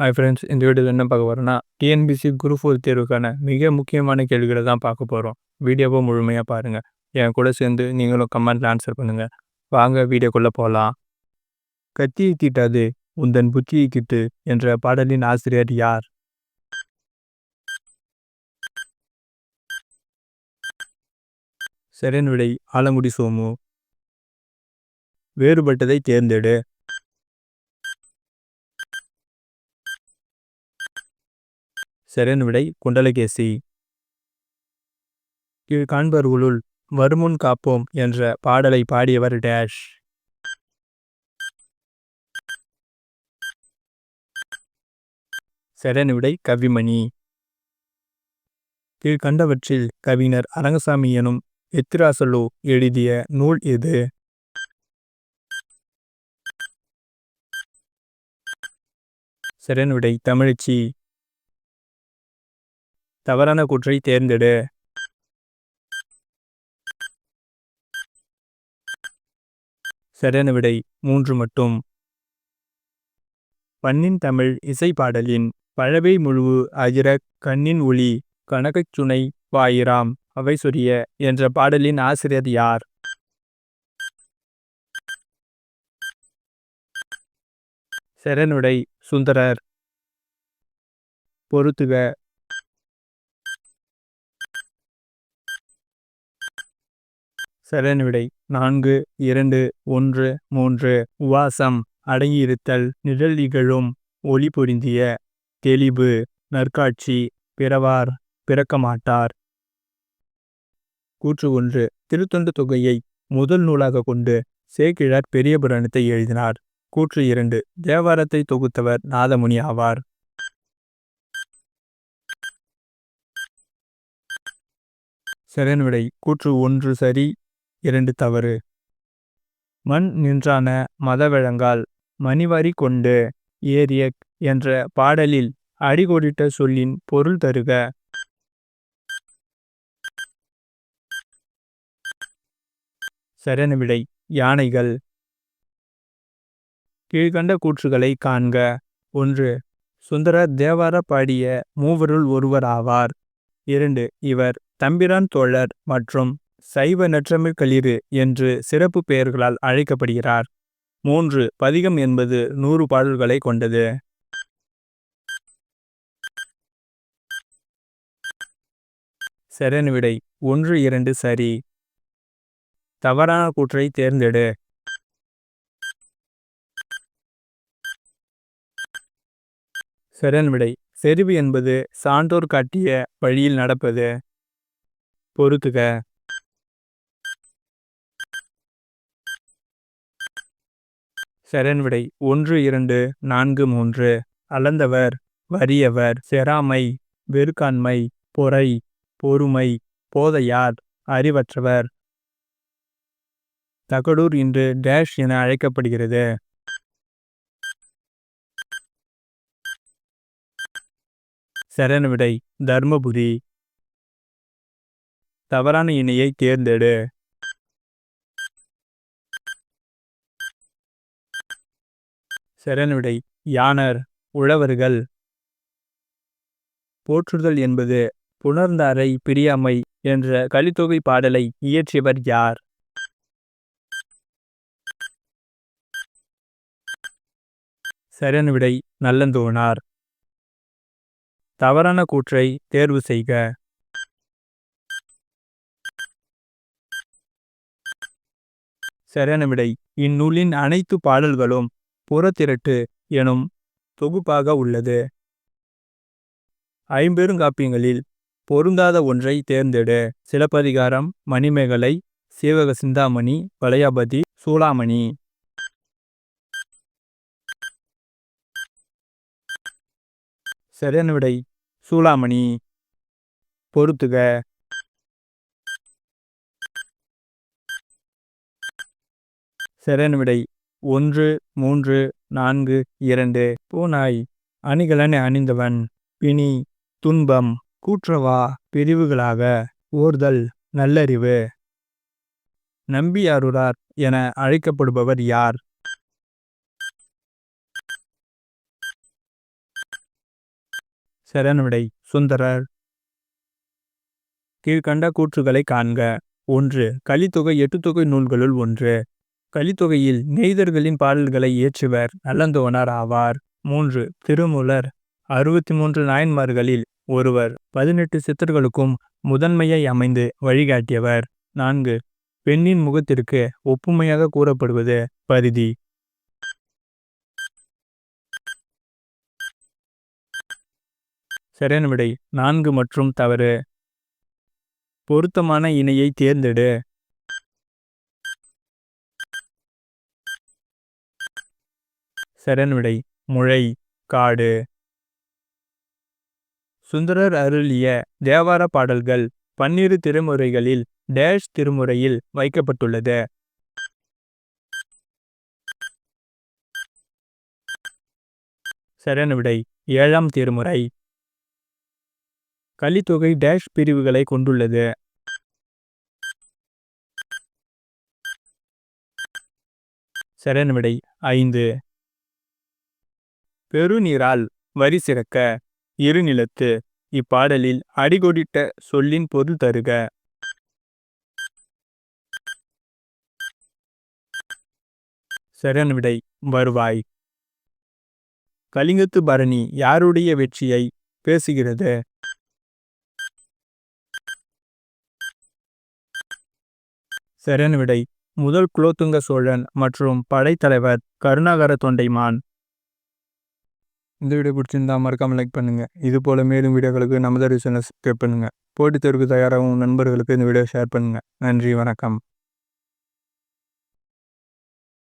Hi friends இந்த வீடியோவில் என்ன பார்க்க போகிறோம்னா டிஎன்பிசி குரூப் ஃபோர் தேர்வுக்கான மிக முக்கியமான கேள்விகளை தான் பார்க்க போகிறோம் வீடியோவை முழுமையாக பாருங்கள் என் கூட சேர்ந்து நீங்களும் கமெண்ட்டில் ஆன்சர் பண்ணுங்கள் வாங்க வீடியோக்குள்ளே போகலாம் கத்தியை தீட்டாது உந்தன் புத்தியை கிட்டு என்ற பாடலின் ஆசிரியர் யார்? சரியான விடை ஆலங்குடி சோமு. வேறுபட்டதை தேர்ந்தெடு. சரியான விடை குண்டலகேசி. கீழ் காண்பவர்களுள் வருமுன் காப்போம் என்ற பாடலை பாடியவர் டேஷ். சரியான விடை கவிமணி. கீழ்கண்டவற்றில் கவிஞர் அரங்கசாமி எனும் எத்திராசலு எழுதிய நூல் எது? சரணுடை விடை தமிழச்சி. தவறான கூற்றை தேர்ந்தெடு. சரியான விடை மூன்று மட்டும். பண்ணின் தமிழ் இசை பாடலின் பழவை முழுவு அகிர கண்ணின் ஒளி கனகச் சுனை வாயிராம் அவை சொரிய என்ற பாடலின் ஆசிரியர் யார்? சரணுடை சுந்தரர். பொருத்துக. சரியான விடை நான்கு இரண்டு ஒன்று மூன்று உவாசம். அடங்கியிருத்தல் நிழல் இகழும் ஒளி பொருந்திய. தெளிவு நற்காட்சி பிறவார் பிறக்க மாட்டார் கூற்று ஒன்று திருத்தொண்டு தொகையை முதல் நூலாக கொண்டு சேக்கிழார் பெரிய புராணத்தை எழுதினார். கூற்று இரண்டு தேவாரத்தை தொகுத்தவர் நாதமுனி ஆவார். சரண்விடை விடை கூற்று ஒன்று சரி இரண்டு தவறு. மண் நின்றான மதவழங்கால் மணிவாரி கொண்டு ஏரிய என்ற பாடலில் அடிகோடிட்ட சொல்லின் பொருள் தருக. சரண விடை யானைகள். கீழ்கண்ட கூற்றுகளை காண்க. ஒன்று சுந்தர தேவார பாடிய மூவருள் ஒருவர் ஆவார். இரண்டு இவர் தம்பிரான் தோழர் மற்றும் சைவ நற்றமிழ் களிறு என்று சிறப்பு பெயர்களால் அழைக்கப்படுகிறார். மூன்று பதிகம் என்பது நூறு பாடல்களை கொண்டது. சரியான விடை ஒன்று இரண்டு சரி. தவறான கூற்றை தேர்ந்தெடு. சரியான விடை செறிவு என்பது சான்றோர் காட்டிய வழியில் நடப்பது. பொறுத்துக. செரன் விடை ஒன்று இரண்டு நான்கு மூன்று. அளந்தவர் வறியவர் செராமை வெறுக்காண்மை பொறை பொறுமை போதையார் அறிவற்றவர். தகடூர் இன்று டேஷ் என அழைக்கப்படுகிறது. சரணவிடை தர்மபுரி. தவறான இணையை தேர்ந்தெடு. சரணவிடை யானர் உழவர்கள். போற்றுதல் என்பது புணர்ந்தாரை பிரியாமை என்ற கலித்தொகை பாடலை இயற்றியவர் யார்? சரணவிடை நல்லந்தோனார். தவறான கூற்றை தேர்வு செய்க. சரணவிடை இந்நூலின் அனைத்து பாடல்களும் புறத்திரட்டு எனும் தொகுப்பாக உள்ளது. ஐம்பெருங்காப்பியங்களில் பொருந்தாத ஒன்றை தேர்ந்தெடு. சிலப்பதிகாரம் மணிமேகலை சீவக சிந்தாமணி வளையாபதி சூளாமணி. சரியான விடை சூளாமணி. பொருத்துக. சரியான விடை ஒன்று மூன்று நான்கு இரண்டு பூனாய். அணிகலனை அணிந்தவன் பிணி துன்பம் கூற்றவா பிரிவுகளாக ஓர்தல் நல்லறிவு. நம்பியாருரார் என அழைக்கப்படுபவர் யார்? சரணவிடை சுந்தரர். கீழ்கண்ட கூற்றுகளை காண்க. ஒன்று கலித்தொகை எட்டுத்தொகை நூல்களுள் ஒன்று. கலித்தொகையில் நெய்தர்களின் பாடல்களை இயற்றுவர் நல்லந்தோனார் ஆவார். மூன்று திருமூலர். அறுபத்தி மூன்று நாயன்மார்களில் ஒருவர். பதினெட்டு சித்தர்களுக்கும் முதன்மையை அமைந்து வழிகாட்டியவர். நான்கு பெண்ணின் முகத்திற்கு ஒப்புமையாக கூறப்படுவது பரிதி. சரியான விடை நான்கு மற்றும் தவறு. பொருத்தமான இணையை தேர்ந்தெடு. சரியான முழை முளை காடு. சுந்தரர் அருளிய தேவார பாடல்கள் பன்னிரு திருமுறைகளில் டேஷ் திருமுறையில் வைக்கப்பட்டுள்ளது. சரியான ஏழாம் திருமுறை. கலித்தொகை டேஷ் பிரிவுகளை கொண்டுள்ளது. சரணவிடை ஐந்து. பெருநீரால் வரி சிறக்க இருநிலத்து இப்பாடலில் அடிகொடிட்ட சொல்லின் பொருள் தருக. சரண் விடை வருவாய். கலிங்கத்து பரணி யாருடைய வெற்றியை பேசுகிறது? சரண் விடை முதல் குலோத்துங்க சோழன் மற்றும் படைத்தலைவர் கருணாகர தொண்டைமான். இந்த வீடியோ பிடிச்சிருந்தா மறக்காமல் லைக் பண்ணுங்க. இது போல் மேலும் வீடியோக்களுக்கு நமது சேனல் சப்ஸ்கிரைப் பண்ணுங்கள் போட்டித் தேர்வுக்கு தயாராகும் நண்பர்களுக்கு இந்த வீடியோ ஷேர் பண்ணுங்கள் நன்றி வணக்கம்.